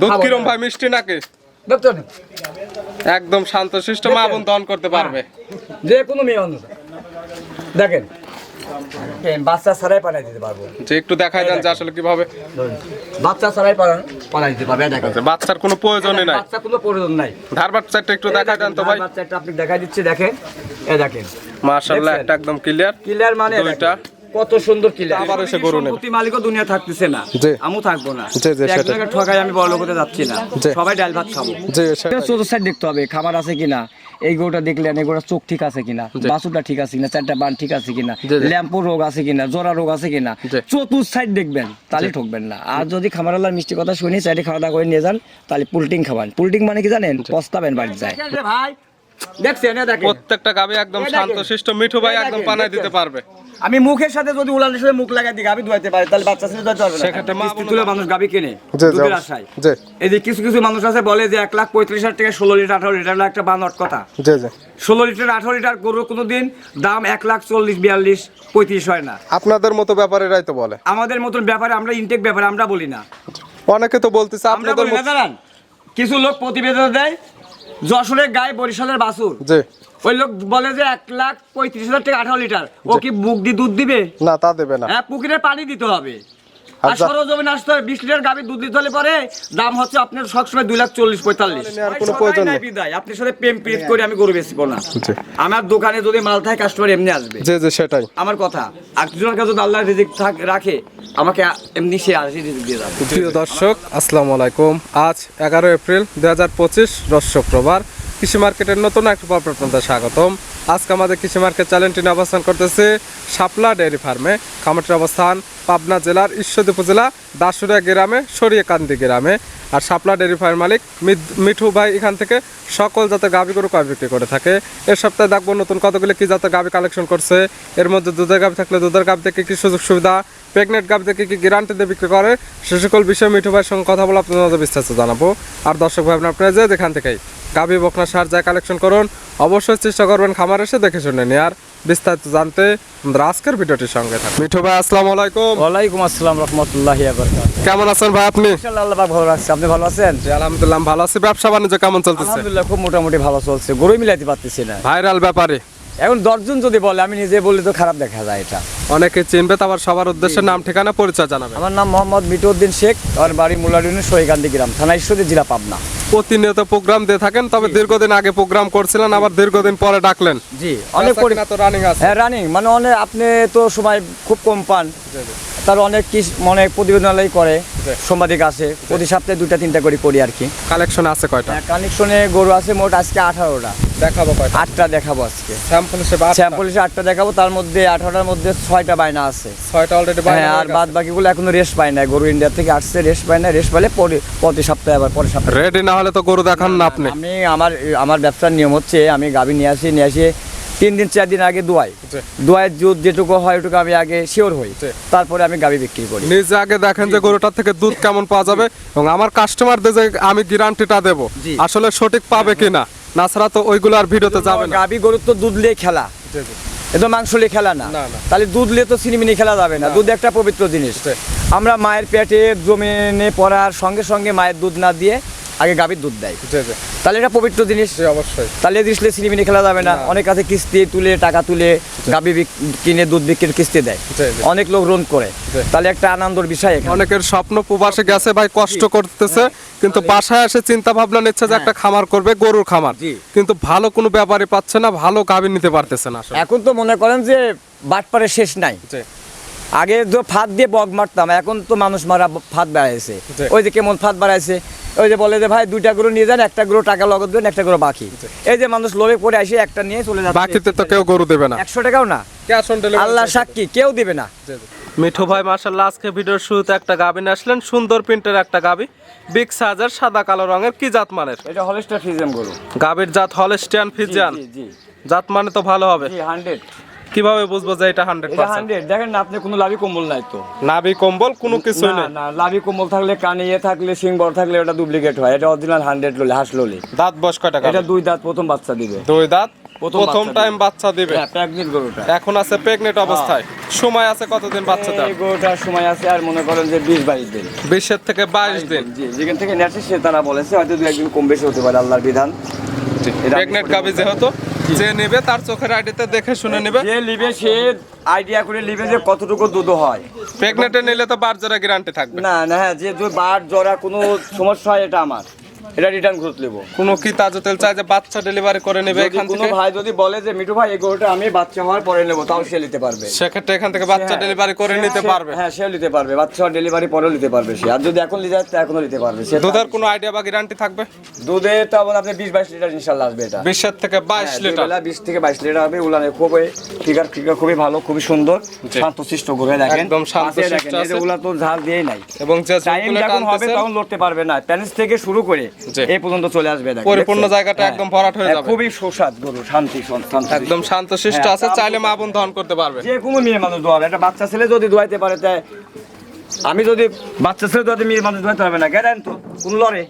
দুধ কিরম ভাই মিষ্টি নাকি? একদম শান্ত শিষ্ট মা বোন দহন করতে পারবে। যে কোনো মেয়ে অন্য দেখেন। বাচ্চা ছাড়াই পাঠাই দিতে পারব। যে একটু দেখাই দেন যে আসলে কীভাবে। বাচ্চা ছাড়াই পাঠাই দিতে পারবে এই আচ্ছা, বাচ্চার কোনো প্রয়োজনই নাই। বাচ্চা কোনো প্রয়োজন নাই। ধার বাচ্চাটা একটু দেখাই দেন তো ভাই। বাচ্চা একটা আপনি দেখাই দিচ্ছি দেখেন। এ দেখেন। মাশাআল্লাহ একটা একদম ক্লিয়ার ক্লিয়ার মানে দুইটা। কত সুন্দর আবার এসে গরু নেবে। সম্পত্তি মালিকও দুনিয়া থাকতেছে না। জি। আমু থাকব না। জি, জি। একজনকে ঠকাই আমি বড় লোকতে যাচ্ছি না। সবাই ডাল ভাত খাব। জি সেটাই। চতুর্থ সাইড দেখতে হবে খাবার আছে কিনা এই গরুটা দেখলেন এই গরুটা চোখ ঠিক আছে কিনা বাসুটা ঠিক আছে কিনা চারটা বান ঠিক আছে কিনা। ল্যাম্পো রোগ আছে কিনা জোড়া রোগ আছে কিনা জি। চতুর্থ সাইড দেখবেন তাহলে ঠকবেন না। আর যদি খামারালার মিষ্টি কথা শুনি সাইডে খাওয়া দাওয়া করে নিয়ে যান তাহলে পুলটিং খাবান পুলটিং মানে কি জানেন? পস্তাবেন বাড়ি যায়। ভাই দেখছেন প্রত্যেকটা গাবি একদম এই শান্ত শিষ্ট মিঠু ভাই একদম পানায় দিতে পারবে। আমি মুখের সাথে যদি উলানের সাথে মুখ লাগাই দিই গাবি ধুয়াইতে পারি তাহলে বাচ্চা ছেলে ধুয়াইতে পারবে না। সেক্ষেত্রে মা বোনরা- তুলে মানুষ গাবি কেনে? দুধের আশায়। জি। এই যে কিছু কিছু মানুষ আছে বলে যে এক লাখ পঁয়ত্রিশ হাজার টাকা ষোলো লিটার আঠারো লিটার হলো একটা বানট কথা। জি জি। ষোলো লিটার আঠারো লিটার গরুর কোনো দিন দাম এক লাখ চল্লিশ বিয়াল্লিশ পঁয়ত্রিশ হয় না। আপনাদের মতো ব্যাপারেরাই তো বলে। আমাদের মতন ব্যাপারে আমরা ইনটেক ব্যাপারে আমরা বলি না। অনেকে তো বলতেছে আমরা আপনাদের মতো কিছু লোক প্রতিবেদন দেয় যশোরের গায়ে বরিশালের বাসুর। জি। ওই লোক বলে যে এক লাখ পঁয়ত্রিশ হাজার টাকা আঠারো লিটার। ও কি বুক দিয়ে দুধ দিবে? না তা দেবে না। হ্যাঁ পুকুরে পানি দিতে হবে। আর আচ্ছা। সরজমিন আসতে হবে বিশ লিটার গাভীর দুধ দিতে হলে পরে দাম হচ্ছে আপনার সবসময় দুই লাখ চল্লিশ পঁয়তাল্লিশ। কোনো প্রয়োজন নেই। বিদায়। আপনার সাথে প্রেম প্রীত করে আমি গরু বেচবো না। আমার দোকানে যদি মাল থাকে কাস্টমার এমনি আসবে। জি জি সেটাই। আমার কথা। একজনের কাছে যদি আল্লাহ রিজিক থাক রাখে আমাকে এমনি সে আসি রিজিক দিয়ে যাবে। প্রিয় দর্শক আসসালামু আলাইকুম। আজ এগারো এপ্রিল দুই হাজার পঁচিশ রোজ শুক্রবার। কৃষি মার্কেটের নতুন একটা পর্ব আপনাদের স্বাগতম। আজকে আমাদের কৃষি মার্কেট চ্যানেলটি অবস্থান করতেছে শাপলা ডেয়ারি ফার্মে। খামারটির অবস্থান পাবনা জেলার ঈশ্বরদী উপজেলা দাসুরিয়া গ্রামে সরিয়াকান্দি গ্রামে। আর শাপলা ডেয়ারি ফার্ম মালিক মিঠু ভাই এখান থেকে সকল জাতের গাভি গরু কয় বিক্রি করে থাকে। এর সপ্তাহে দেখব নতুন কতগুলি কী জাতের গাভি কালেকশন করছে। এর মধ্যে দুধের গাভি থাকলে দুধের গাভি থেকে কী সুযোগ সুবিধা প্রেগনেন্ট গাভি থেকে কি গ্যারান্টি দিয়ে বিক্রি করে? সে সকল বিষয়ে মিঠু ভাইয়ের সঙ্গে কথা বলে আপনাদের বিস্তারিত জানাব। আর দর্শক ভাই আপনারা যে যেখান থেকেই গাভি বকনা সার যা কালেকশন করুন অবশ্যই চেষ্টা করবেন খামার এসে দেখে শুনে নিয়ে আর বিস্তারিত জানতে আমাদের আজকের ভিডিওটির সঙ্গে থাকুন। মিঠু ভাই আসসালামু আলাইকুম। ওয়ালাইকুম আসসালাম রহমতুল্লাহ কেমন আছেন ভাই আপনি? আল্লাহ ভালো রাখছে। আপনি ভালো আছেন? জি, আলহামদুলিল্লাহ ভালো আছি। ব্যবসা বাণিজ্য কেমন চলতেছে? আলহামদুলিল্লাহ খুব মোটামুটি ভালো চলছে। গরু মিলাইতে পারতেছি না। ভাইরাল ব্যাপারে। এখন দশজন যদি বলে আমি নিজে বললে তো খারাপ দেখা যায় এটা। অনেকে চিনবে তো আবার সবার উদ্দেশ্যে নাম ঠিকানা পরিচয় জানাবে। আমার নাম মোহাম্মদ মিটুদ্দিন শেখ আর বাড়ি মুলাডুনের সহিকান্দি গ্রাম থানা ঈশ্বরী জেলা পাবনা। প্রতিনিয়ত প্রোগ্রাম দিয়ে থাকেন তবে দীর্ঘদিন আগে প্রোগ্রাম করছিলেন আবার দীর্ঘদিন পরে ডাকলেন। জি অনেক বেচা পরি- কিনা তো রানিং আছে। হ্যাঁ রানিং মানে অনেক আপনি তো সময় খুব কম পান। তার অনেক কি অনেক প্রতিবেদনালয় করে। সাংবাদিক আছে প্রতি সপ্তাহে দুইটা তিনটা করে করি আর কি। কালেকশন আছে কয়টা? কানেকশনে গরু আছে মোট আজকে আঠারোটা। দেখাবো কয়টা? আটটা দেখাবো আজকে। স্যাম্পল হিসেবে। স্যাম্পল হিসেবে আটটা দেখাবো তার মধ্যে আঠারোটার মধ্যে ছয়টা বায়না আছে। ছয়টা অলরেডি হ্যাঁ আর বাদ বাকিগুলো এখনও রেস্ট পায় না গরু ইন্ডিয়া থেকে আসছে রেস্ট পায় না রেস্ট পেলে পরে প্রতি সপ্তাহে আবার পরের সপ্তাহে। রেডি না হলে তো গরু দেখান না আপনি। আমি আমার আমার ব্যবসার নিয়ম হচ্ছে আমি গাভী নিয়ে আসি নিয়ে আসি তিন দিন চার দিন আগে দোয়াই। দোয়াইয়ের দুধ যেটুকু হয় ওটুকু আমি আগে শিওর হই। তারপরে আমি গাভী বিক্রি করি। নিজে আগে দেখেন যে গরুটার থেকে দুধ কেমন পাওয়া যাবে এবং আমার কাস্টমারদের যে আমি গ্যারান্টিটা দেব। আসলে সঠিক পাবে কিনা। না ছাড়া তো ওইগুলো আর ভিডিওতে যাবে না। গাবি গরুর তো দুধ লিয়ে খেলা। জি, জি। এ মাংস লিয়ে খেলা না। তাহলে দুধ লিয়ে তো সিনেমিনি খেলা যাবে না। দুধ একটা পবিত্র জিনিস। আমরা মায়ের পেটে জমিনে পড়ার সঙ্গে সঙ্গে মায়ের দুধ না দিয়ে আগে গাভীর দুধ দেয়। তাহলে এটা পবিত্র জিনিস। অবশ্যই। তাহলে দিসলে সিনেমিনি খেলা যাবে না। অনেক কাছে কিস্তি তুলে টাকা তুলে গাভী কিনে দুধ বিক্রির কিস্তি দেয়। অনেক লোক রোন করে। তাহলে একটা আনন্দের বিষয় অনেকের স্বপ্ন প্রবাসে গেছে ভাই কষ্ট করতেছে কিন্তু বাসায় এসে চিন্তা ভাবনা নিচ্ছে যে একটা খামার করবে গরুর খামার। কিন্তু ভালো কোনো ব্যাপারে পাচ্ছে না ভালো গাভী নিতে পারতেছে না এখন তো মনে করেন যে বাটপাড়ের শেষ নাই। আগে তো ফাঁদ দিয়ে বগ মারতাম এখন তো মানুষ মারা ফাঁদ বাড়াইছে। ওই যে কেমন ফাঁদ বাড়াইছে ওই যে বলে যে ভাই দুইটা গরু নিয়ে যান একটা গরু টাকা লগত দেন একটা গরু বাকি। এই যে মানুষ লোভে পড়ে আসে একটা নিয়ে চলে যাচ্ছে। বাকিতে তো কেউ গরু দেবে না। একশো টাকাও না। আল্লাহ সাক্ষী কেউ দিবে না। মিঠু ভাই মার্শাল্লাহ আজকে ভিডিওর শুরুতে একটা গাবি নিয়ে আসলেন। সুন্দর প্রিন্টের একটা গাবি। বিগ সাইজের সাদা কালো রঙের কি জাত মানের? এটা হলিস্টার ফিজেম গরু। গাবির জাত হলস্টিয়ান ফিজিয়ান। জি জি। জাত মানে তো ভালো হবে। জি হান্ড্রেড কীভাবে বুঝব যে এটা হান্ড্রেড এটা পার্সেন্ট হান্ড্রেড দেখেন না আপনি কোনো লাভি কম্বল নাই তো। লাভি কম্বল কোনো কিছু না না লাভি কম্বল থাকলে কানে ইয়ে থাকলে সিং বড় থাকলে এটা ডুপ্লিকেট হয়। এটা অরিজিনাল হান্ড্রেড লোলে হাঁস লোলে। দাঁত বয়স কয়টা এটা দুই দাঁত প্রথম বাচ্চা দিবে। দুই দাঁত? প্রথম টাইম বাচ্চা দিবে। হ্যাঁ প্রেগনেন্ট গরুটা। এখন আছে প্রেগনেন্ট অবস্থায়। সময় আছে কতদিন বাচ্চা দেওয়ার এই গরুটার সময় আছে আর মনে করেন যে বিশ বাইশ দিন। বিশের থেকে বাইশ দিন। জি যেখান থেকে নেছে সে তারা বলেছে হয়তো দু একদিন কম বেশি হতে পারে আল্লাহর বিধান। প্রেগনেন্ট গাবি যেহেতু যে নেবে তার চোখের আইডিতে দেখে শুনে নেবে। যে লিবে সে আইডিয়া করে লিবে যে কতটুকু দুধ হয়। প্রেগনেন্টে নিলে তো বার জোড়া গ্যারান্টি থাকবে। না না হ্যাঁ যে বার জরা কোনো সমস্যা হয় এটা আমার। এটা রিটার্ন ঘুরত নেব। কোনো কি তাজা তেল চাই যে বাচ্চা ডেলিভারি করে নেবে এখান কোনো থেকে? ভাই যদি বলে যে মিঠু ভাই এই গরুটা আমি বাচ্চা হওয়ার পরে নেব তাও সে নিতে পারবে। সেক্ষেত্রে এখান থেকে বাচ্চা হ্যাঁ, ডেলিভারি করে নিতে পারবে। হ্যাঁ সেও নিতে পারবে। বাচ্চা ডেলিভারি পরেও নিতে পারবে সে। আর যদি এখন নিতে এখনও নিতে পারবে। সে দুধের কোনো আইডিয়া বা গ্যারান্টি থাকবে? দুধে আপনি বিশ বাইশ লিটার ইনশাল্লাহ আসবে এটা। বিশের থেকে বাইশ হ্যাঁ, লিটার। বিশ থেকে বাইশ লিটার হবে। উলানে খুবই ফিগার ফিগার খুবই ভালো খুবই সুন্দর। শান্তশিষ্ট করে দেখেন। একদম শান্তশিষ্ট আছে। উলা তো ঝাল দিয়েই নাই। এবং যখন হবে তখন লড়তে পারবে না। প্যানিস থেকে শুরু করে। এই পর্যন্ত চলে আসবে দেখেন, পরিপূর্ণ জায়গাটা হ্যাঁ। একদম ভরাট হয়ে হ্যাঁ, যাবে। খুবই সুস্বাদ গরু শান্তি শান্ত- শান্ত- একদম শান্তশিষ্ট হ্যাঁ, আছে চাইলে মা বোন দহন করতে পারবে। যে কোনো মেয়ে মানুষ দোয়াবে। একটা বাচ্চা ছেলে যদি দোয়াইতে পারে তাই আমি যদি বাচ্চা ছেলে যদি মেয়ে মানুষ দোয়াইতে পারবে না গেলেন তো কোন লড়ে?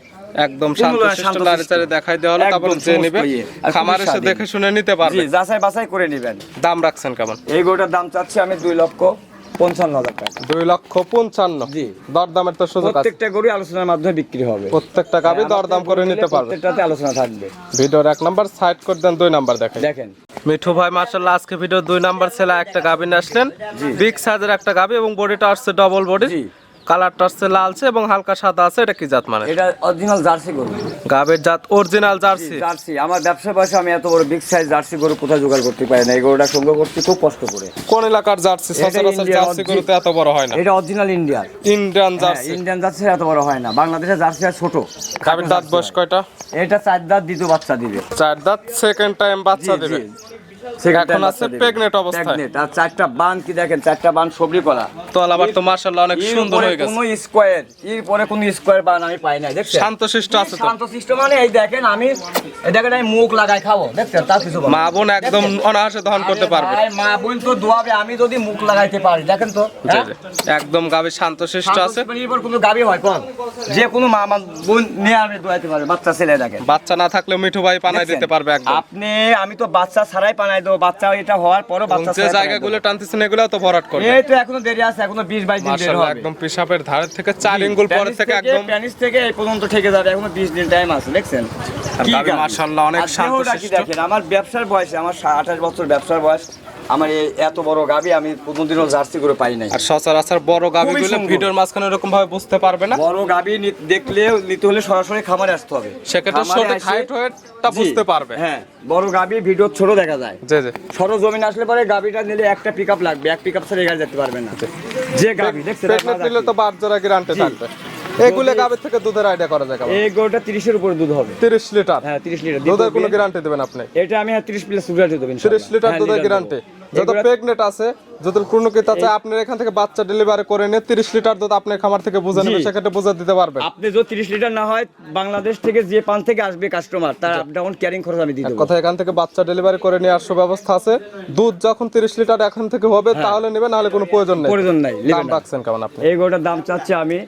একদম শান্তশিষ্ট। লাড়ি দেখাই দেওয়া হলো তারপর যে নিবে খামার এসে দেখে শুনে নিতে পারবে। জি যাচাই বাছাই করে নেবেন। দাম রাখছেন কেমন? এই গরুটার দাম চাচ্ছি আমি দুই লক্ষ। পঞ্চান্ন হাজার টাকা। দুই লক্ষ পঞ্চান্ন। জি। দরদামের তো সুযোগ প্রত্যেকটা গরু আলোচনার মাধ্যমে বিক্রি হবে। প্রত্যেকটা গাবি হ্যাঁ, দরদাম করে নিতে পারবে। প্রত্যেকটাতে আলোচনা থাকবে। ভিডিওর এক নাম্বার সাইড করে দেন দুই নাম্বার দেখেন দেখেন। মিঠু ভাই মার্শাল্লাহ আজকে ভিডিও দুই নাম্বার ছেলে একটা গাবি নিয়ে আসলেন। বিগ সাইজের একটা গাবি এবং বডিটা আসছে ডবল বডি জি। কালারটা আসছে লালচে এবং হালকা সাদা আছে এটা কি জাত মানে? এটা অরিজিনাল জার্সি গরু। গাবের জাত অরিজিনাল জার্সি। জার্সি। আমার ব্যবসা বয়সে আমি এত বড় বিগ সাইজ জার্সি গরু কোথায় জোগাড় করতে পারি না। এই গরুটা সংগ্রহ করতে খুব কষ্ট করে। কোন এলাকার জার্সি? এটা সচরাচর Indian জার্সি গরুতে এত বড় হয় না। এটা অরিজিনাল ইন্ডিয়ার ইন্ডিয়ান জার্সি। ইন্ডিয়ান জার্সি এত বড় হয় না। বাংলাদেশের জার্সি আর ছোট। গাবির দাঁত বয়স কয়টা? এটা চার দাঁত দ্বিতীয় বাচ্চা দিবে। চার দাঁত সেকেন্ড টাইম বাচ্চা দেবে। Second এখন আছে বাচ্চা অবস্থায়। Pregnant, আর চারটা বান কি দেখেন? চারটা বান সবরি করা তো আবার তো মার্শাল্লাহ অনেক সুন্দর হয়ে গেছে। কোনো স্কোয়ার এর পরে কোনো স্কোয়ার বান আমি পাই নাই দেখছেন? শান্তশিষ্ট আছে তো। শান্তশিষ্ট মানে এই দেখেন আমি এই দেখেন আমি মুখ লাগাই খাব দেখছেন? তার কিছু মা বোন একদম অনায়াসে দহন করতে পারবে। মা বোন তো দোয়াবে আমি যদি মুখ লাগাইতে পারি দেখেন তো হ্যাঁ? একদম গাবি শান্তশিষ্ট আছে। শান্তশিষ্ট কোনো গাবি হয় কোন? যে কোনো মা বোন নিয়ে আমি দোয়াইতে পারে বাচ্চা ছেলে দেখেন। বাচ্চা না থাকলে মিঠু ভাই পানাই দিতে পারবে একদম। আপনি আমি তো বাচ্চা ছাড়াই পানাই দেবো বাচ্চা এটা হওয়ার পরও বাচ্চা যে জায়গাগুলো দেবো। টানতেছেন এগুলো তো ভরাট করবে এই তো এখনও দেরি আছে এখনও বিশ বাইশ দিন দেরি হবে একদম পেশাবের ধারের থেকে চার ইঙ্গুল পরে থেকে একদম প্যানিস থেকে এই পর্যন্ত থেকে যাবে এখনও বিশ দিন টাইম আছে দেখছেন? মাশাআল্লাহ অনেক শান্তশিষ্ট। দেখেন আমার ব্যবসার বয়স আমার আঠাশ বছর ব্যবসার বয়স আমার এই এত বড় গাবি আমি কোনোদিনও জার্সি করে পাই নাই। আর সচরাচর বড় খুবই ভিডিওর মাঝখানে এরকম ভাবে বুঝতে পারবে না। বড় গাবি দেখলে নিতে হলে সরাসরি খামারে আসতে হবে। সেক্ষেত্রে খামারে সঠিক হাইট ওয়েটটা বুঝতে পারবে। হ্যাঁ বড় গাবি ভিডিও ছোট দেখা যায়। জি জি। সরজমিন আসলে পরে গাবিটা নিলে একটা পিকআপ লাগবে এক পিকআপ ছাড়া এগারে যেতে পারবে না। যে গাবি নিলে তো বার জোড়া গ্যারান্টি থাকবে। এগুলো থেকে দুধের আইডিয়া করা যায় এই গরুটা উপরে দুধ হবে। 30 লিটার? হ্যাঁ তিরিশ লিটার। দুধের কোনো গ্যারান্টি দিবেন আপনি? এটা আমি হ্যাঁ তিরিশ প্লাস সুগার দেবেন 30 লিটার দুধের গ্যারান্টি যত প্রেগনেন্ট আছে যত পূর্ণকৃত আছে আপনার এখান থেকে বাচ্চা ডেলিভারি করে নিয়ে 30 লিটার দুধ আপনার খামার থেকে বুঝে নেবে সেক্ষেত্রে বুঝে দিতে পারবে। আপনি যদি তিরিশ লিটার না হয় বাংলাদেশ থেকে যে পান থেকে আসবে কাস্টমার তার আপ ডাউন ক্যারিং খরচ আমি দিয়ে কথা এখান থেকে বাচ্চা ডেলিভারি করে নিয়ে আসর ব্যবস্থা আছে। দুধ যখন 30 লিটার এখান থেকে হবে তাহলে নেবে নাহলে কোনো প্রয়োজন নেই। হ্যাঁ। প্রয়োজন নাই দাম রাখছেন কেমন আপনি? এই গরুটার দাম চাচ্ছি আমি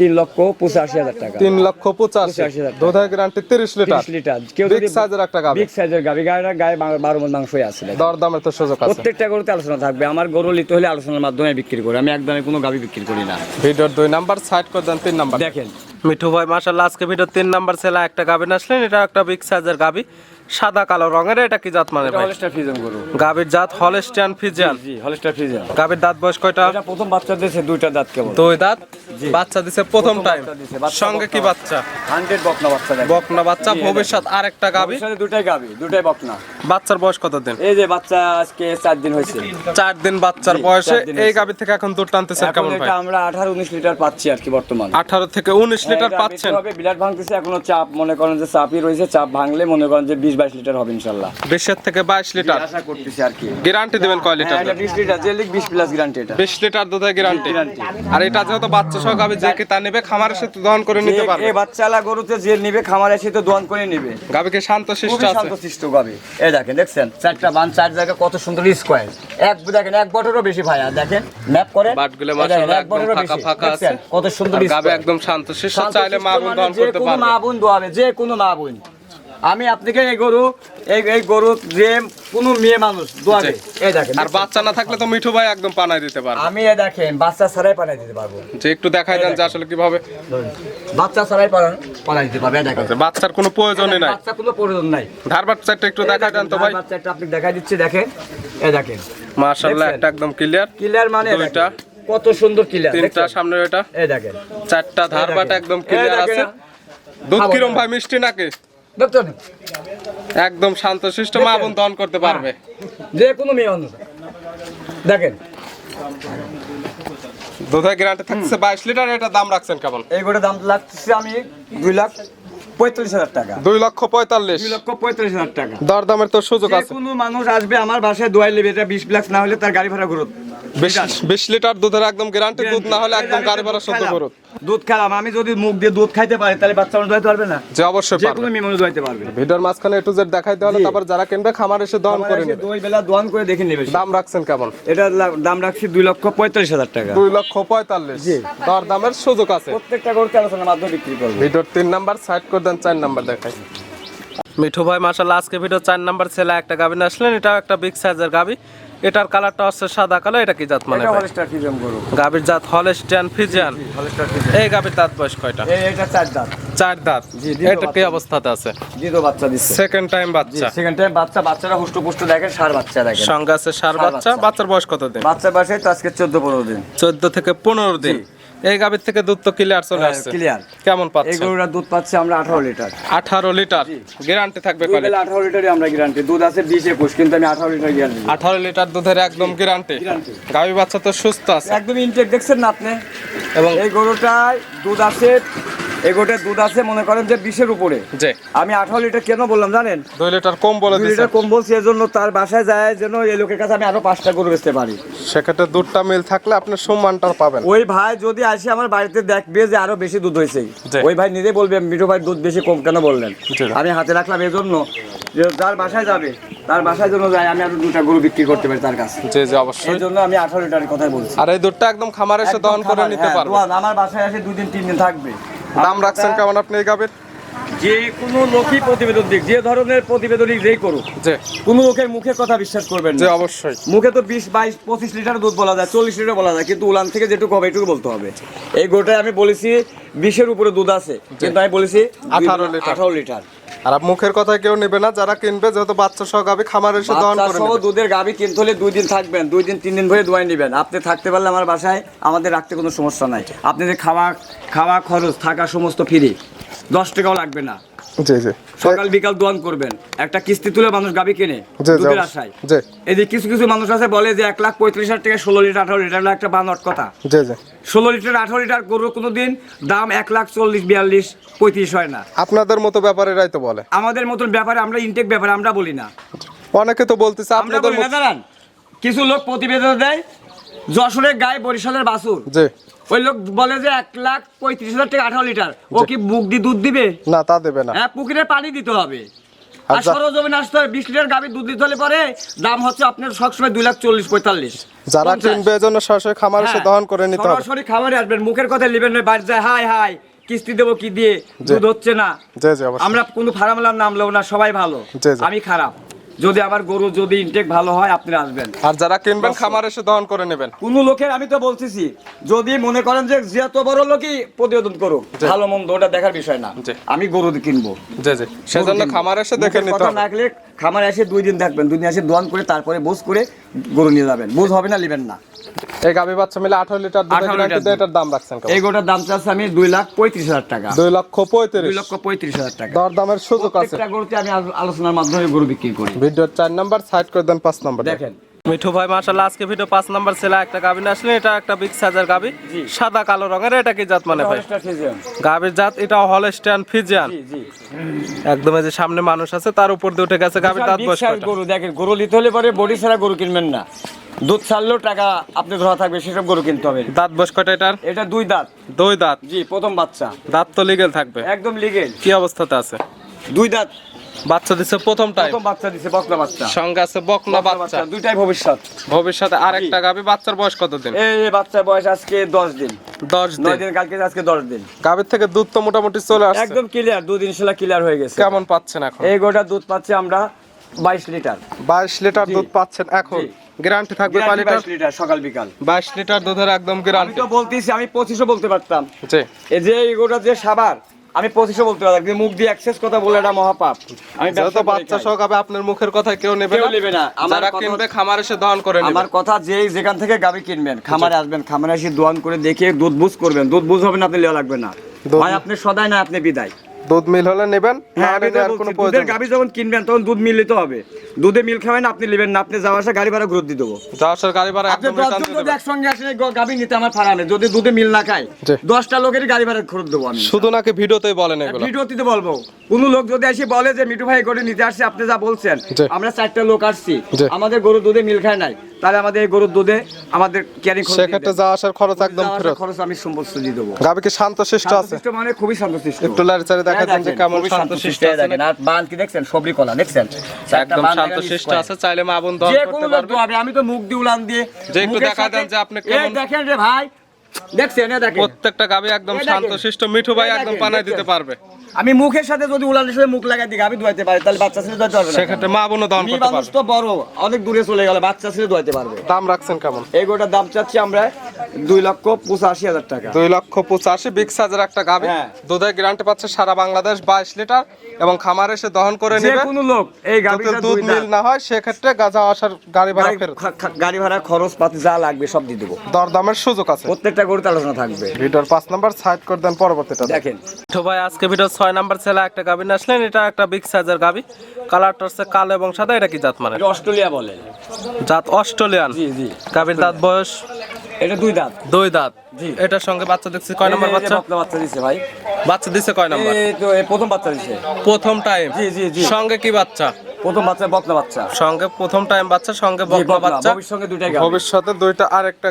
তিন লক্ষ পঁচাশি হাজার টাকা। তিন লক্ষ পঁচাশি। 85,000 টাকা। দুধের গ্যারান্টি 30 লিটার। লিটার। কেউ বিগ সাইজের একটা গাভী বিগ সাইজের গাবি গাড়িটা গায়ে বারো মন মাংসই আছে। দেখেন। দর দামের তো সুযোগ আছে। প্রত্যেকটা গরুতে আলোচনা থাকবে। আমার গরু নিতে হলে আলোচনার মাধ্যমে বিক্রি করি। আমি একদমই কোনো গাবি বিক্রি করি না। ভিডিওর দুই নাম্বার সাইড করে দেন তিন নাম্বার। দেখেন। মিঠু ভাই মাশাল্লাহ আজকে ভিডিও তিন নাম্বার ছেলে একটা গাবি আসলেন এটা একটা বিগ সাইজের গাবি। সাদা কালো রঙের এটা কি জাত মানে ভাই? হলস্টার ফ্রিজন গরু। গাবির জাত ফিজিয়ান জি হলস্টার ফ্রিজন গাবির দাঁত বয়স কয়টা? এটা প্রথম বাচ্চা দিয়েছে দুইটা দাঁত কেবল। দুই দাঁত? বাচ্চা দিছে প্রথম টাইম সঙ্গে কি বাচ্চা? হান্ড্রেড বকনা বাচ্চা বকনা বাচ্চা ভবিষ্যৎ আরেকটা গাবি ভবিষ্যতে দুটাই গাবি দুটাই বকনা। বাচ্চার বয়স কত দিন এই যে বাচ্চা আজকে চার দিন হয়েছে। চার দিন বাচ্চার বয়সে এই। গাবি থেকে এখন দুধ টানতেছেন কেমন ভাই? এটা আমরা আঠারো উনিশ লিটার পাচ্ছি আর কি বর্তমানে। আঠারো থেকে উনিশ লিটার পাচ্ছেন। বিলাট ভাঙতেছে এখনও চাপ মনে করেন যে চাপই রয়েছে চাপ ভাঙলে মনে করেন যে বিশ বাইশ লিটার হবে ইনশাল্লাহ। বিশের থেকে বাইশ লিটার। আশা করতেছি আর কি। গ্যারান্টি দিবেন কয় লিটার? হ্যাঁ এটা বিশ লিটার যে বিশ প্লাস গ্যারান্টি এটা। বিশ লিটার দুধের গ্যারান্টি আর এটা যেহেতু বাচ্চা সহ গাবি যে কি তা নেবে খামারের সাথে দহন করে নিতে পারবে। এই বাচ্চালা গরুতে যে নিবে খামার এসে তো দোয়ান করে নিবে। গাবিকে শান্ত শিষ্ট আছে? শান্তশিষ্ট গাবে। এই দেখেন দেখছেন? চারটা বান চার জায়গা কত সুন্দর স্কোয়ার এক দেখেন এক বটেরও বেশি ভাইয়া দেখেন ম্যাপ করে। বাটগুলো মাশাআল্লাহ এক একদম ফাঁকা। ফাঁকা আছে। কত সুন্দর গাবে একদম শান্ত শিষ্ট চাইলে মা বোন মানে দহন যে করতে কোনো পারবে। মা বোন দোয়াবে যে কোনো মা বোন আমি আপনাকে এই গরু এই এই গরু যে কোনো মেয়ে মানুষ দোয়াবে এই দেখেন আর বাচ্চা না থাকলে তো মিঠু ভাই একদম পানায় দিতে পারবে। আমি এ দেখেন বাচ্চা ছাড়াই পালাই দিতে পারব। যে একটু দেখাই দেন যে আসলে কীভাবে। বাচ্চা ছাড়াই পালাই দিতে পারবে এই দেখেন। আচ্ছা, বাচ্চার কোনো প্রয়োজনই নাই। বাচ্চা কোনো প্রয়োজন নাই। ধার বাচ্চাটা একটু দেখাই দেন তো ভাই। বাচ্চা একটা আপনি দেখাই দিচ্ছি দেখেন। এই দেখেন। মাশাআল্লাহ? একটা একদম ক্লিয়ার ক্লিয়ার মানে এই দুইটা। কত সুন্দর ক্লিয়ার তিনটা সামনে এটা এই দেখেন। চারটা ধার এই বাট। একদম ক্লিয়ার আছে। দুধ কিরম। ভাই মিষ্টি নাকি? দেখছেন শান্ত শিষ্ট মা বোন দহন করতে পারবে। যে কোনো মেয়ে অন্য দেখেন। দুধের গ্যারান্টি থাকছে বাইশ লিটার এটা দাম রাখছেন কেমন? এই গোটা দাম লাগছে আমি দুই লাখ। পঁয়ত্রিশ হাজার টাকা। দুই লক্ষ পঁয়তাল্লিশ। দুই লক্ষ পঁয়ত্রিশ হাজার টাকা। দর দামের তো সুযোগ আছে। কোনো মানুষ আসবে আমার বাসায় দোয়াই নেবে এটা বিশ প্লাস না হলে তার গাড়ি ভাড়া ঘুরত। বিশ- লিটার দুধের একদম গ্যারান্টি দুধ না হলে একদম গাড়ি ভাড়া শুদ্ধ করুন দুধ খেলাম আমি যদি মুখ দিয়ে দুধ খাইতে পারি তাহলে বাচ্চা মানুষ দোয়াইতে পারবে না? যে অবশ্যই পারবে। কোনো মেয়ে মানুষ দোয়াইতে পারবে। ভিডিওর মাঝখানে একটু জেড দেখাই দেওয়া হলে তারপর যারা কিনবে খামার এসে দহন করে নেবে। দই বেলা দোয়ান করে দেখে নেবে দাম রাখছেন কেমন? এটার লা- দাম রাখছি দুই লক্ষ পঁয়ত্রিশ হাজার টাকা। দুই লক্ষ পঁয়তাল্লিশ। দর দামের সুযোগ আছে। প্রত্যেকটা গরুকে আলোচনার মাধ্যমে বিক্রি করব। ভিডিওর তিন নাম্বার সাইড করে দেন চার নাম্বার দেখাই। মিঠু ভাই মাসাল্লাহ আজকে ভিডিও চার নাম্বার ছেলে একটা গাবি নিয়ে আসলেন এটাও একটা বিগ সাইজের গাবি। এটার কালারটা হচ্ছে সাদা কালার এটা কি জাত মানে গাবির জাত হলেস্টিয়ান ফিজিয়ান এই গাবির দাঁত বয়স কয়টা? এই এটা চার দাঁত। চার দাঁত। জি, এটা কি অবস্থাতে আছে? বাচ্চা দিচ্ছে। সেকেন্ড টাইম বাচ্চা। সেকেন্ড টাইম বাচ্চা বাচ্চারা হুষ্ট পুষ্ট দেখেন সার বাচ্চা দেখেন। সঙ্গে আছে সার বাচ্চা। বাচ্চা। বাচ্চার বয়স কত দিন? বাচ্চা বাসে তো আজকে চোদ্দ পনেরো দিন। চোদ্দ থেকে পনেরো দিন। এই গাভীর থেকে দুধ তো ক্লিয়ার চলে হ্যাঁ, আসছে। ক্লিয়ার কেমন এই পাচ্ছে গরুটার দুধ পাচ্ছে আমরা আঠারো লিটার। আঠারো লিটার। গ্যারান্টি থাকবে বেলা আঠারো লিটারই আমরা গ্যারান্টি দুধ আছে 20 21 কিন্তু আমি আঠারো লিটার গ্যারান্টি আঠারো লিটার দুধের একদম গ্যারান্টি। গাভী বাচ্চা তো সুস্থ আছে। একদম ইনটেক দেখছেন না আপনি? এবং এই গরুটায় দুধ আছে এই গরুটার দুধ আছে মনে করেন যে বিশের উপরে। আমি আঠারো লিটার কেন বললাম জানেন? দুই লিটার কম বলে দুই লিটার কম বলছি এজন্য তার বাসায় যায় যেন এই লোকের কাছে আমি আরও পাঁচটা গরু বেচতে পারি। সেক্ষেত্রে দুধটা মিল থাকলে আপনি সম্মানটা পাবেন। ওই ভাই যদি আসে আমার বাড়িতে দেখবে যে আরও বেশি দুধ হয়েছে। ওই ভাই নিজে বলবে মিঠু ভাই দুধ বেশি কম কেন বললেন। আমি হাতে রাখলাম এই জন্য যে যার বাসায় যাবে তার বাসায় জন্য যাই আমি আরও দুটা গরু বিক্রি করতে পারি তার কাছে। জি জি অবশ্যই। এই জন্য আমি আঠারো লিটারের কথাই বলছি। আর এই দুধটা একদম খামার এসে দহন করে নিতে হ্যাঁ, পারবে। আমার বাসায় আসে দুই দিন তিন দিন থাকবে। দাম রাখছেন কেমন আপনি এই গাবের যে কোনো লোকই প্রতিবেদন দিক যে ধরনের প্রতিবেদনই যেই করুক যে কোনো লোকের মুখে কথা বিশ্বাস করবেন যে অবশ্যই। মুখে তো বিশ বাইশ পঁচিশ লিটার দুধ বলা যায় চল্লিশ লিটার বলা যায় কিন্তু উলান থেকে যেটুকু হবে এটুকু বলতে হবে। এই গোটায় আমি বলেছি বিশের উপরে দুধ আছে কিন্তু আমি বলেছি 18 লিটার। আঠারো লিটার। আর মুখের কথা কেউ নেবে না যারা কিনবে যেহেতু বাচ্চা সহ গাভী খামার এসে দহন করে নেবে। দুধের গাভি কিনতে হলে দুই দিন থাকবেন দুই দিন তিন দিন ধরে দোয়াই নেবেন। আপনি থাকতে পারলে আমার বাসায় আমাদের রাখতে কোনো সমস্যা নাই। আপনাদের খাওয়া খাওয়া খরচ থাকা সমস্ত ফ্রি দশ টাকাও লাগবে না। জি জি। সকাল বিকাল দোয়ান করবেন। একটা কিস্তি তুলে মানুষ গাভি কেনে দুধের আশায়। এই যে কিছু কিছু মানুষ আছে বলে যে এক লাখ পঁয়ত্রিশ হাজার টাকা ষোলো লিটার আঠারো লিটার একটা বানট কথা। জি জি। ষোলো লিটার আঠারো লিটার গরু কোনো দিন দাম এক লাখ চল্লিশ বিয়াল্লিশ পঁয়ত্রিশ হয় না। আপনাদের মতো ব্যাপারেরাই তো বলে। আমাদের মতন ব্যাপারে আমরা ইনটেক ব্যাপারে আমরা বলি না। অনেকে তো বলতেছে আমরা আপনাদের বলি না মতো- দাঁড়ান। কিছু লোক প্রতিবেদন দেয় যশোরের গায়ে বরিশালের বাসুর। জি। ওই লোক বলে যে এক লাখ পঁয়ত্রিশ হাজার টাকা আঠারো লিটার। ও কি বুক দিয়ে দুধ দিবে? না তা দেবে না। হ্যাঁ পুকুরে পানি দিতে হবে। আর আচ্ছা। সরজমিন আসতে হবে বিশ লিটার দুধ দিতে হলে পরে দাম হচ্ছে আপনার সবসময় দুই লাখ চল্লিশ পঁয়তাল্লিশ। যারা কিনবে সরাসরি খামারে এসে হ্যাঁ, দহন করে নিতে হবে। সরাসরি খাবারে আসবেন মুখের কথা নেবেন না বাইরে যায় হাই হাই কিস্তি দেবো কি দিয়ে? দুধ হচ্ছে না। জি জি অবশ্যই। আমরা কোনো ফার্মালার নামলেও না সবাই ভালো। আমি খারাপ। যদি আমার গরু যদি ইনটেক ভালো হয় আপনি আসবেন। আর যারা কিনবেন খামার এসে দহন করে নেবেন। কোন লোকের আমি তো বলতেছি যদি মনে করেন যে যত বড় লোকই প্রতিবেদন করুক ভালো মন্দ ওটা দেখার বিষয় না। আমি গরু কিনবো। জি জি। সেজন্য খামার এসে দেখে নিতে হবে। খামার এসে দুই দিন থাকবেন। দুই দিন এসে দোয়ান করে তারপরে বোঝ করে গরু নিয়ে যাবেন। বোঝ হবে না নেবেন না। এই গাভী বাচ্চা মিলে আঠারো লিটার দুধের 18 লিটার দিয়ে এটার দাম রাখছেন কেমন? এই গোটার দাম চাচ্ছে আমি দুই লাখ পঁয়ত্রিশ হাজার টাকা। দুই লক্ষ দুই পঁয়ত্রিশ লক্ষ পঁয়ত্রিশ হাজার টাকা। দর দামের সুযোগ আছে। প্রত্যেকটা গরুতে আমি আলোচনার মাধ্যমে গরু বিক্রি করি। ভিডিওর চার নাম্বার সাইড করে দেন পাঁচ নাম্বার। দেখেন মিঠু ভাই মাশাল্লাহ আজকে ভিডিও পাঁচ নাম্বার ছেলে একটা গাভী না আসলেন। এটা একটা বিগ সাইজের গাভী। সাদা কালো রঙের এটা কি জাত মানে ভাই? গাভীর জাত এটা হলস্টিয়ান ফিজিয়ান একদম এই যে সামনে মানুষ আছে তার উপর দিয়ে উঠে গেছে গাভীর দাঁত কয়টা? গরু। দেখেন গরু লিতে হলে পরে বডি ছাড়া গরু কিনবেন না। দুধ ছাড়লেও টাকা আপনি ধরা থাকবে সেসব গরু কিনতে হবে। দাঁত বয়স কয়টা এটার? এটা দুই দাঁত। দুই দাঁত? জি প্রথম বাচ্চা। দাঁত তো লিগেল থাকবে। একদম লিগেল কি অবস্থাতে আছে? দুই দাঁত। বাচ্চা দিচ্ছে প্রথম টাইম প্রথম বাচ্চা দিছে বকনা বাচ্চা। সঙ্গে আছে বকনা বাচ্চা। দুইটাই ভবিষ্যৎ। ভবিষ্যতে আরেকটা গাভী বাচ্চার বয়স কত দিন এই বাচ্চার বয়স আজকে দশ দিন। দশ নয় দিন দিন কালকে আজকে দশ দিন। গাভীর থেকে দুধ তো মোটামুটি চলে আসছে। একদম ক্লিয়ার দুদিন সেলা ক্লিয়ার হয়ে গেছে। কেমন পাচ্ছেন এখন? এই গোটা দুধ পাচ্ছি আমরা বাইশ লিটার। বাইশ লিটার দুধ পাচ্ছেন এখন। গ্যারান্টি থাকবে কয় লিটার লিটার সকাল বিকাল। বাইশ লিটার দুধের একদম আমি তো বলতেছি আমি পঁচিশও বলতে পারতাম। জি। এই যে যে সাবার আমি পঁচিশও বলতে কিন্তু মুখ দিয়ে অ্যাক্সেস কথা বলে এটা মহাপাপ। আমি বাচ্চা আপনার মুখের কথা কেউ নেবে কেউ নেবে না। যারা কিনবে খামার এসে দহন করে নেবে। আমার কথা যেই যেখান থেকে গাবি কিনবেন খামারে আসবেন খামারে এসে দোয়ান করে দেখে দুধ বুঝ করবেন। দুধ বুঝ হবে না আপনি লেওয়া লাগবে না। হয় আপনি সদাই না আপনি বিদায়। দুধ মিল হলে নেবেন হ্যাঁ আমি তো নেওয়ার বলছি, কোনো প্রয়োজন গাবি যখন কিনবেন তখন দুধ মিল নিতে হবে। দুধে মিল খাবেন আপনি নেবেন না। আপনি যাওয়া আসা গাড়ি ভাড়া ঘুরত দিয়ে দেবো। যাওয়ার সাথে গাড়ি ভাড়া আপনি দশজন যদি একসঙ্গে আসেন গাবি নিতে আমার ফারামে যদি দুধে মিল না খায় দশটা লোকের গাড়ি ভাড়া খরচ দেবো আমি। শুধু নাকি ভিডিওতেই বলেন এগুলো? ভিডিওতে বলব। কোন লোক যদি এসে বলে যে মিঠু ভাই গরু নিতে আসছে আপনি যা বলছেন আমরা চারটা লোক আসছি। আমাদের গরুর দুধে মিল খায় নাই। তাহলে আমাদের এই গরুর দুধে আমাদের ক্যারিং খরচ সেক্ষেত্রে। যাওয়া আসার খরচ একদম ফেরত। খরচ আমি সমস্ত দিয়ে দেবো। গাবি কি শান্ত শিষ্ট আছে? শান্তশিষ্ট মানে খুবই শান্তশিষ্ট। একটু লাড়িচাড়ি দেখা হ্যাঁ, যান যে দেখেন, কেমন শান্তশিষ্ট শান্তশিষ্ট। আছে দেখেন আর বান কি দেখছেন? সবরি কলা দেখছেন? একদম শান্ত শিষ্ট আছে চাইলে মা বোন দোয়া করতে পারবে। আমি তো মুখ দিয়ে উলান দিয়ে। যে একটু দেখা দেন যে আপনি কেমন- দেখেন রে ভাই দেখছেন দেখেন। প্রত্যেকটা গাবি একদম শান্ত শিষ্ট মিঠু ভাই একদম পানায় দিতে পারবে। আমি মুখের সাথে যদি উলানের সাথে মুখ লাগাই দিই আমি ধোয়াইতে পারি তাহলে বাচ্চা ছেলে ধোয়াইতে পারবে সেক্ষেত্রে মা বোনও মেয়ে করতে মানুষ পারবে। তো বড় অনেক দূরে চলে গেল বাচ্চা ছেলে ধোয়াইতে পারবে। দাম রাখছেন কেমন? এই গোটার দাম চাচ্ছি আমরা দুই লক্ষ পঁচাশি হাজার টাকা। দুই লক্ষ পঁচাশি বিগ সাইজের একটা গাবি। হ্যাঁ। দুধের গ্যারান্টি পাচ্ছে সারা বাংলাদেশ বাইশ লিটার এবং খামার এসে দহন করে যে নেবে। কোনো লোক এই যদি দুধ মিল না হয় সেক্ষেত্রে গাজা আসার গাড়ি ভাড়া ফেরত। গাড়ি ভাড়া খরচ পাতি যা লাগবে সব দিয়ে দেবো। দরদামের সুযোগ আছে। প্রত্যেকটা গরুতে আলোচনা থাকবে। ভিডিওর পাঁচ নাম্বার সাইড করে দেন পরবর্তীটা। দেখেন। তো ভাই আজকে ভিডিও ছয় নাম্বার ছেলে একটা নিয়ে আসলেন এটা একটা বিগ সাইজের গাবি কালারটা হচ্ছে কালো এবং সাদা এটা কি জাত মানে? অস্ট্রেলিয়া বলে। জাত অস্ট্রেলিয়ান। জি জি। গাবির দাঁত বয়স? এটা দুই দাঁত। দুই দাঁত। জি। এটার সঙ্গে বাচ্চা দেখছি কয় নাম্বার বাচ্চা? বাচ্চা দিছে ভাই। বাচ্চা দিছে কয় নাম্বার? এই তো প্রথম বাচ্চা দিছে। প্রথম টাইম জি, জি, জি। সঙ্গে কি বাচ্চা? প্রথম বাচ্চা বকনা বাচ্চা। সঙ্গে প্রথম টাইম বাচ্চা সঙ্গে বকনা বাচ্চা। ভবিষ্যতে গাভী। ভবিষ্যতে দুইটা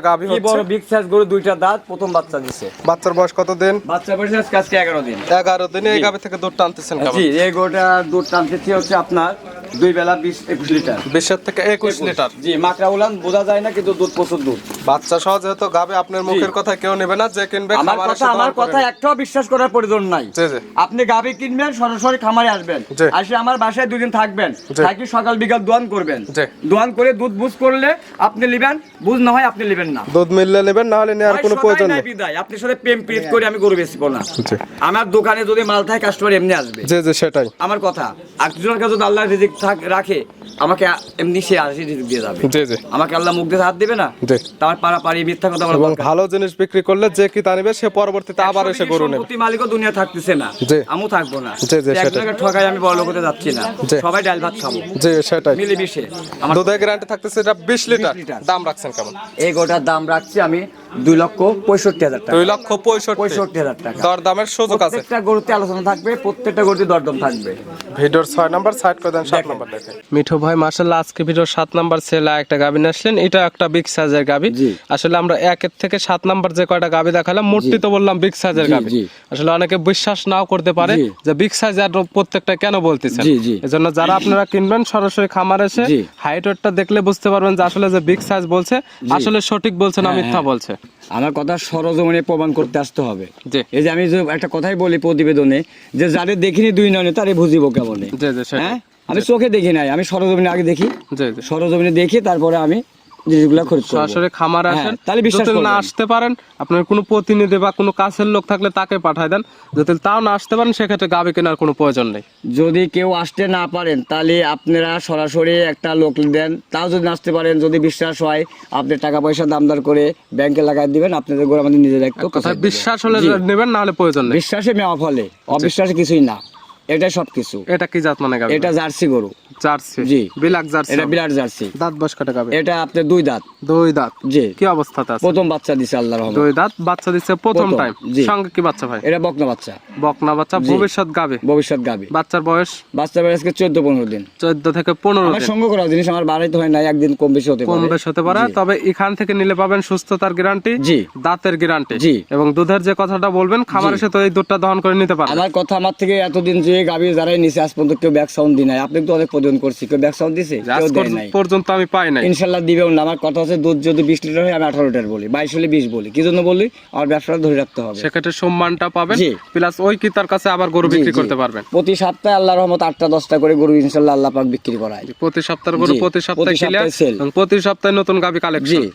গাভী কি হচ্ছে। বড় বিগ সাইজ গরু দুইটা দাঁত প্রথম বাচ্চা দিছে। বাচ্চার বয়স কত দিন? বাচ্চা বয়স আজকে আজকে এগারো দিন। এগারো দিনে এই গাভী থেকে দুধ টানতেছেন কেমন? জি এই গরুটা দুধ টানতেছি হচ্ছে আপনার দুই বেলা বিশ একুশ লিটার। বিশের থেকে একুশ লিটার। জি মাকড়া উলান বোঝা যায় না কিন্তু দুধ প্রচুর দুধ। বাচ্চা সহ যেহেতু গাবে আপনার মুখের কথা কেউ নেবে না যে কিনবে আমার কথা আমার কথা একটাও বিশ্বাস করার প্রয়োজন নাই। আপনি গাভী কিনবেন সরাসরি খামারে আসবেন। আসে আমার বাসায় দুদিন থাকবেন। সকাল বিকাল দোয়ান করবেন? দোয়ান করে দুধ বুঝ করলে আপনি নেবেন বুঝ না হয় আপনি নেবেন না। দুধ মিললে নেবেন না হলে নেওয়ার কোনো প্রয়োজন নেই। বিদায়। আপনার সাথে প্রেম প্রীত করে আমি গরু বেচবো না। আমার দোকানে যদি মাল থাকে কাস্টমার এমনি আসবে। জি জি সেটাই। আমার কথা একজনের কাছে যদি আল্লাহ রিজিক রাখে আমাকে এমনি সে আসি রিজিক দিয়ে যাবে। জি জি। আমাকে আল্লাহ মুখ দিয়ে হাত দেবে না? তার পাড়া পাড়ি মিথ্যা কথা বলা ভালো জিনিস বিক্রি করলে যে কি তা নেবে সে পরবর্তীতে আবার এসে গরু নেবে। সম্পত্তি মালিকও দুনিয়া থাকতেছে না। আমিও থাকব না। জি, জি, সেটাই। ঠকাই আমি বড় লোকতে যাচ্ছি না। সবাই ডাল ভাত খাব জি সেটাই। মিলে আমার দুধের গ্যারান্টি থাকতেছে এটা বিশ লিটার। লিটার। দাম রাখছেন কেমন? এই গোটার দাম রাখছি আমি দুই লক্ষ পঁয়ষট্টি হাজার টাকা। দুই লক্ষ পঁয়ষট্টি। পঁয়ষট্টি হাজার টাকা। দর দামের সুযোগ আছে। প্রত্যেকটা গরুতে আলোচনা থাকবে প্রত্যেকটা গরুতে দরদম থাকবে। ভিডিওর ছয় নাম্বার সাইড করে দেন সাত নাম্বার দেখে মিঠু ভাই আজকে ভিডিওর নাম্বার ছেলে একটা গাবি নিয়ে আসলেন। এটা একটা বিগ সাইজের গাবি। আসলে আমরা একের থেকে সাত নাম্বার যে কয়টা গাবি দেখালাম মোটটি তো বললাম বিগ সাইজের গাবি। আসলে অনেকে বিশ্বাস নাও করতে পারে যে বিগ সাইজের প্রত্যেকটা কেন বলতেছেন। এজন্য যারা আপনারা কিনবেন সরাসরি খামার এসে। হাইট ওয়েটটা দেখলে বুঝতে পারবেন যে আসলে যে বিগ সাইজ বলছে আসলে সঠিক বলছে না হ্যাঁ, মিথ্যা হ্যাঁ। বলছে। আমার কথা সরজমিনে প্রমাণ করতে আসতে হবে। যে এই যে আমি যে একটা কথাই বলি প্রতিবেদনে যে যাদের দেখিনি দুই নয় তারে বুঝিব কেমনে? হ্যাঁ? আমি চোখে দেখি নাই আমি সরজমিনে আগে দেখি। সরজমিনে দেখি তারপরে আমি জিনিসগুলো খরিদ সরাসরি খামার হ্যাঁ, আসেন। তাহলে বিশ্বাস যদি না আসতে পারেন আপনার কোনো প্রতিনিধি বা কোনো কাছের লোক থাকলে তাকে পাঠায় দেন। যদি তাও না আসতে পারেন সেক্ষেত্রে গাবি কেনার কোনো প্রয়োজন নেই। যদি কেউ আসতে না পারেন তাহলে আপনারা সরাসরি একটা লোক দেন। তাও যদি না আসতে পারেন যদি বিশ্বাস হয় আপনি টাকা পয়সা দামদার করে ব্যাংকে লাগাই দিবেন আপনাদের গরু আমাদের নিজের দায়িত্ব কথা বিশ্বাস হলে নেবেন না হলে প্রয়োজন নেই। বিশ্বাসে মেওয়া ফলে অবিশ্বাসে কিছুই না। এটাই সব কিছু এটা কি জাত মানে গাবি এটা জার্সি গরু। জার্সি। জি। বিলাক জার্সি এটা বিরাট জার্সি। দাঁত বয়স কটা গাবি এটা আপনার দুই দাঁত। দুই দাঁত। জি। কি অবস্থাতে আছে? প্রথম বাচ্চা দিছে আল্লাহ রহমান দুই দাঁত বাচ্চা দিচ্ছে প্রথম টাইম সঙ্গে কি বাচ্চা ভাই? এটা বকনা বাচ্চা। বকনা বাচ্চা ভবিষ্যৎ গাবে ভবিষ্যৎ গাবি বাচ্চার বয়স? বাচ্চা বয়স আজকে চোদ্দ পনেরো দিন। চোদ্দ থেকে পনেরো আমার সঙ্গ করা জিনিস আমার বাড়াইতে হয় না একদিন কম বেশি হতে পারে কম পারে। বেশ হতে পারে। তবে এখান থেকে নিলে পাবেন সুস্থতার গ্যারান্টি জি। দাঁতের গ্যারান্টি জি। এবং দুধের যে কথাটা বলবেন খামার জি। এসে এই দুধটা দহন করে নিতে পারবেন আমার কথা আমার থেকে এতদিন যে সরাসরি যারাই নিচে আজ পর্যন্ত কেউ ব্যাক সাউন্ড দি নাই। আপনি তো অনেক প্রদান করছি কেউ ব্যাক সাউন্ড দিছে কেউ দেয় নাই। পর্যন্ত আমি পাই নাই। ইনশাল্লাহ দিবেও না। আমার কথা হচ্ছে দুধ যদি বিশ লিটার হয় আমি আঠারো লিটার বলি বাইশ হলে বিশ বলি। কি জন্য বলি? আমার ব্যবসাটা ধরে রাখতে হবে। সেক্ষেত্রে সম্মানটা পাবেন প্লাস ওই কি তার কাছে আবার গরু বিক্রি করতে পারবেন। প্রতি সপ্তাহে আল্লাহ রহমত আটটা দশটা করে গরু ইনশাল্লাহ আল্লাহ পাক বিক্রি করায়। প্রতি সপ্তাহের গরু প্রতি সপ্তাহে প্রতি নতুন কালেকশন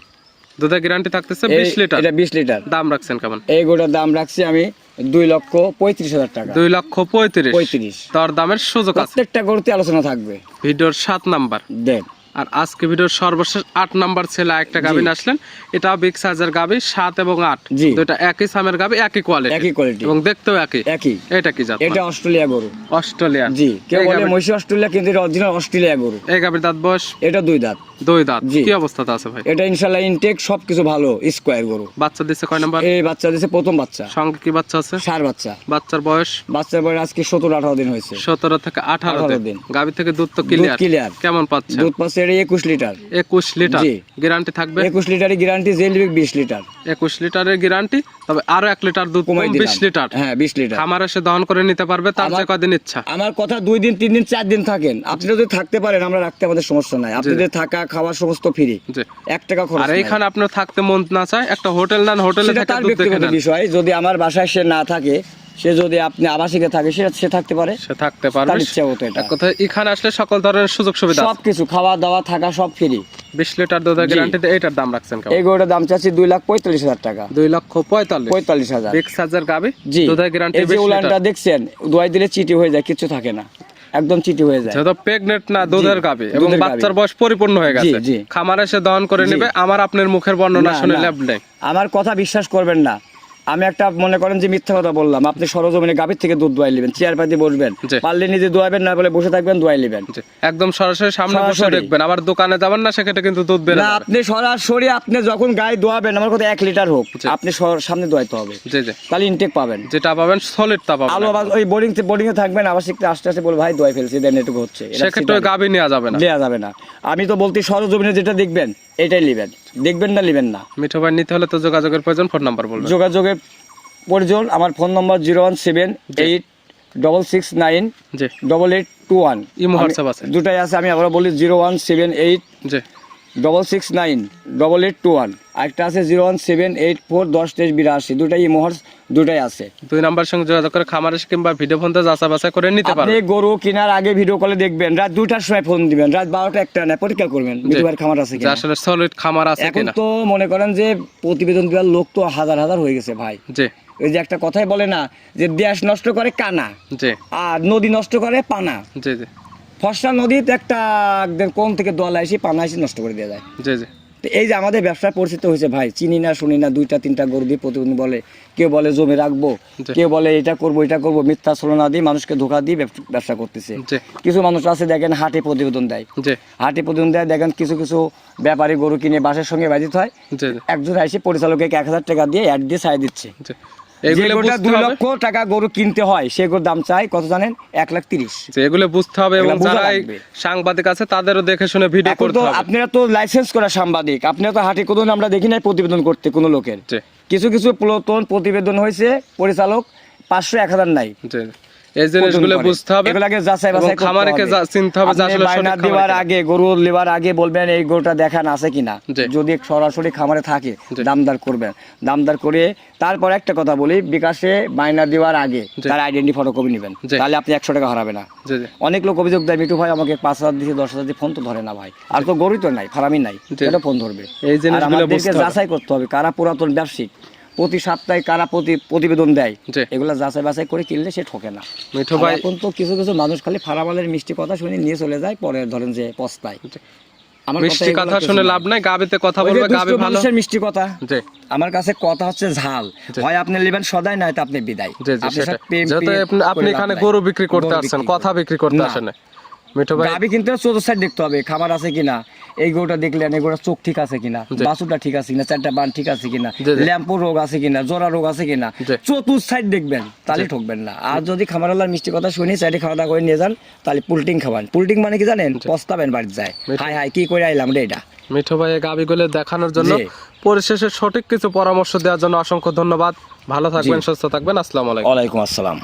দুধের গ্যারান্টি থাকতেছে এই- বিশ লিটার এটা বিশ লিটার দাম রাখছেন কেমন? এই দাম রাখছি আমি দুই লক্ষ পঁয়ত্রিশ হাজার টাকা। দুই লক্ষ পঁয়ত্রিশ। পঁয়ত্রিশ। তার দামের সুযোগ আছে। প্রত্যেকটা গরুতে আলোচনা থাকবে। ভিডিওর সাত নাম্বার। দেন। আর আজকে ভিডিওর সর্বশেষ আট নাম্বার ছেলে একটা গাবিন আসলেন। এটাও বিগ সাইজের গাবি সাত এবং আট। দুইটা একই সামের গাবি একই কোয়ালিটি একই কোয়ালিটি এবং দেখতেও একই। একই। এটা কি জাত? এটা অস্ট্রেলিয়া গরু। অস্ট্রেলিয়ান জি। কেউ বলে গাভীর- মহিষী অস্ট্রেলিয়া কিন্তু এটা অরিজিনাল অস্ট্রেলিয়া গরু। এই গাবির দাঁত বয়স? এটা দুই দাঁত। দুই দাঁত। কি অবস্থাতে আছে ভাই? এটা ইনশাল্লাহ ইনটেক সবকিছু ভালো স্কোয়ার গরু। বাচ্চা দিচ্ছে কয় নাম্বার? এই বাচ্চা দিছে প্রথম বাচ্চা। সঙ্গে কি বাচ্চা আছে? সার বাচ্চা। বাচ্চার বয়স? বাচ্চার বয়স আজকে সতেরো আঠারো দিন হয়েছে। সতেরো থেকে আঠারো 18 দিন। গাবি থেকে দুধ তো ক্লিয়ার ক্লিয়ার কেমন পাচ্ছে দুধ পাচ্ছে এটা একুশ লিটার। একুশ লিটার গ্যারান্টি থাকবে? একুশ লিটারের গ্যারান্টি জেল বিশ লিটার। একুশ লিটারের গ্যারান্টি তবে আরও এক লিটার দুধ কমাই কম বিশ লিটার। হ্যাঁ বিশ লিটার। খামার এসে দহন করে নিতে পারবে তার যে কদিন ইচ্ছা। আমার কথা দুই দিন তিন দিন চার দিন থাকেন। আপনি যদি থাকতে পারেন আমরা রাখতে আমাদের সমস্যা নাই। আপনাদের থাকা খাওয়া সমস্ত ফ্রি এক টাকা খরচ আর। এইখানে আপনার থাকতে মন না চায় একটা হোটেল নেন হোটেলে থেকে তার ব্যক্তিগত বিষয়। যদি আমার বাসায় সে না থাকে সে যদি আপনি আবাসিকে থাকে সে সে থাকতে পারে। সে থাকতে পারে তার ইচ্ছা মতো এটা। কথায় এখানে আসলে সকল ধরনের সুযোগ সুবিধা সব কিছু খাওয়া দাওয়া থাকা সব ফ্রি বিশ লিটার দুধের গ্যারান্টিতে এইটার দাম রাখছেন কেমন? এই গরুটার দাম চাচ্ছি দুই লাখ পঁয়তাল্লিশ হাজার টাকা। দুই লক্ষ পঁয়তাল্লিশ। পঁয়তাল্লিশ হাজার। বিগ সাইজের গাবি? দুধের গ্যারান্টি এই যে উলানটা দেখছেন দোয়াই দিলে চিটি হয়ে যায় কিছু থাকে না। একদম চিটি হয়ে যায়। যেহেতু প্রেগনেন্ট না দুধের গাবি। এবং বাচ্চার বয়স পরিপূর্ণ হয়ে গেছে। খামার এসে দহন করে নেবে। আমার আপনার মুখের বর্ণনা শুনে লাভ নেই। আমার কথা বিশ্বাস করবেন না। আমি একটা মনে করেন যে মিথ্যা কথা বললাম। আপনি সরজমিনে গাভীর থেকে দুধ দোয়াই নেবেন চেয়ার পাতি বসবেন। পারলে নিজে দোয়াবেন না বলে বসে থাকবেন দোয়াই নেবেন। একদম সরাসরি সামনে বসে দেখবেন আবার দোকানে যাবেন না সেক্ষেত্রে কিন্তু দুধ বেড়ে না আপনি সরাসরি আপনি যখন গায়ে দোয়াবেন আমার কথা এক লিটার হোক আপনি সর- সামনে দোয়াইতে হবে। জি জি। তাহলে ইনটেক পাবেন। যেটা পাবেন সলিড তা পাবেন আলো আবার ওই বোর্ডিং বোর্ডিং এ থাকবেন আবার শিখতে আস্তে আস্তে বলে ভাই দোয়াই ফেলছি দেন এটুকু হচ্ছে। সেক্ষেত্রে গাভী নেওয়া যাবে না। দেয়া যাবে না। আমি তো বলতে সরজমিনে যেটা দেখবেন এটাই নেবেন। দেখবেন না নেবেন না। মিঠো ভাই নিতে হলে তো যোগাযোগের প্রয়োজন ফোন নাম্বার বলবেন। যোগাযোগের প্রয়োজন আমার phone number zero one seven eight double six nine জি। Double eight two one. Imo WhatsApp আছে। দুটাই আছে আমি আবার বলি জিরো ওয়ান সেভেন এইট জি। Double six nine double eight two one. আরেকটা আছে zero one seven eight four দশ তেইশ বিরাশি। দুটাই ইমোহর্স দুটাই আছে। দুই নাম্বার সঙ্গে যোগাযোগ করে খামার কিংবা ভিডিও বাছাই করে নিতে আপনি গরু কেনার আগে ভিডিও কলে দেখবেন রাত দুটার সময় ফোন দিবেন রাত বারোটা একটা না পরীক্ষা করবেন খামার আছে কিনা। আসলে সলিড খামার আছে এখন তো মনে করেন যে প্রতিবেদন দেওয়ার লোক তো হাজার হাজার হয়ে গেছে ভাই। জি। ওই যে একটা কথাই বলে না যে দেশ নষ্ট করে কানা জি। আর নদী নষ্ট করে পানা। জি জি। ফসলা নদীতে একটা কোন থেকে দল আসি পানা এসে নষ্ট করে দেওয়া যায়। জি জি। তো এই যে আমাদের ব্যবসা পরিচিত হয়েছে ভাই চিনি না শুনি না দুইটা তিনটা গরু দিয়ে প্রতিদিন বলে কেউ বলে জমি রাখব কেউ বলে এটা করব এটা করব মিথ্যা ছলনা দিয়ে মানুষকে ধোকা দিয়ে ব্যবসা করতেছে। কিছু মানুষ আছে দেখেন হাটে প্রতিবেদন দেয়। হাটে প্রতিবেদন দেয় দেখেন কিছু কিছু ব্যাপারী গরু কিনে বাসের সঙ্গে বাজিত হয়। একজন এসে পরিচালককে এক হাজার টাকা দিয়ে অ্যাড দিয়ে সাই দিচ্ছে। এগুলো বুঝতে দুই হবে। লক্ষ টাকা গরু কিনতে হয় সে গরুর দাম চাই কত জানেন? এক লাখ তিরিশ। এগুলো বুঝতে হবে এবং যারা সাংবাদিক আছে তাদেরও দেখে শুনে ভিডিও করতে তো হবে। আপনারা তো লাইসেন্স করা সাংবাদিক আপনারা তো হাটে কোন আমরা দেখি নাই প্রতিবেদন করতে কোনো লোকের। কিছু কিছু পুরাতন প্রতিবেদন হয়েছে পরিচালক পাঁচশো এক হাজার নাই। এই জিনিসগুলো বুঝতে হবে এগুলাকে যাচাই বাছাই খামারিকে চিনতে হবে যে আসলে বায়না সঠিক দেওয়ার আগে গরু নেওয়ার আগে বলবেন এই গরুটা দেখান আছে কিনা? যদি সরাসরি খামারে থাকে দামদার করবেন। দামদার করে তারপর একটা কথা বলি বিকাশে বায়না দেওয়ার আগে তার আইডেন্টি ফটোকপি নেবেন। তাহলে আপনি একশো টাকা হারাবে না। অনেক লোক অভিযোগ দেয় মিটু ভাই আমাকে পাঁচ হাজার দিয়েছে দশ হাজার দিয়ে ফোন তো ধরে না ভাই। আর তো গরুই তো নাই ফারামি নাই। এটা ফোন ধরবে? এই জিনিসগুলো যাচাই করতে হবে কারা পুরাতন ব্যবসায়িক? প্রতি সপ্তাহে কারা প্রতি প্রতিবেদন দেয় এগুলো যাচাই বাছাই করে কিনলে সে ঠকে না। মিঠু ভাই এখন তো কিছু কিছু মানুষ খালি ফারামালের মিষ্টি কথা শুনে নিয়ে চলে যায় পরে ধরেন যে পস্তায়। আমার মিষ্টি কথা শুনে লাভ নাই গাবিতে কথা বলবে দুষ্ট ভালো। মিষ্টি কথা। জি। আমার কাছে কথা হচ্ছে ঝাল। হয় আপনি নেবেন সদাই নয়তো আপনি বিদায়। আপনি- এখানে গরু বিক্রি করতে গরু আসছেন কথা বিক্রি করতে আসেন। মিঠু ভাই গাবি কিন্তু দেখতে হবে খাবার আছে কিনা এই গরুটা দেখলেন এই গরুটা চোখ ঠিক আছে কিনা বাসুটা ঠিক আছে কিনা চারটা বান ঠিক আছে কিনা। ল্যাম্পো রোগ আছে কিনা জোড়া রোগ আছে কিনা সাইড দেখবেন তাহলে ঠকবেন না। আর যদি মিষ্টি কথা শুনি সাইডে খাওয়া দাওয়া করে নিয়ে যান তাহলে পুলটিং খাবেন পুলটিং মানে কি জানেন? পস্তাবেন বাড়িতে যায়। হাই হাই কি করে আইলাম রে এটা? মিঠু ভাই এই গাবিগুলো দেখানোর জন্য পরিশেষে সঠিক কিছু পরামর্শ দেওয়ার জন্য অসংখ্য ধন্যবাদ। ভালো থাকবেন সুস্থ থাকবেন। আসসালামু আলাইকুম। ওয়ালাইকুম আসসালাম।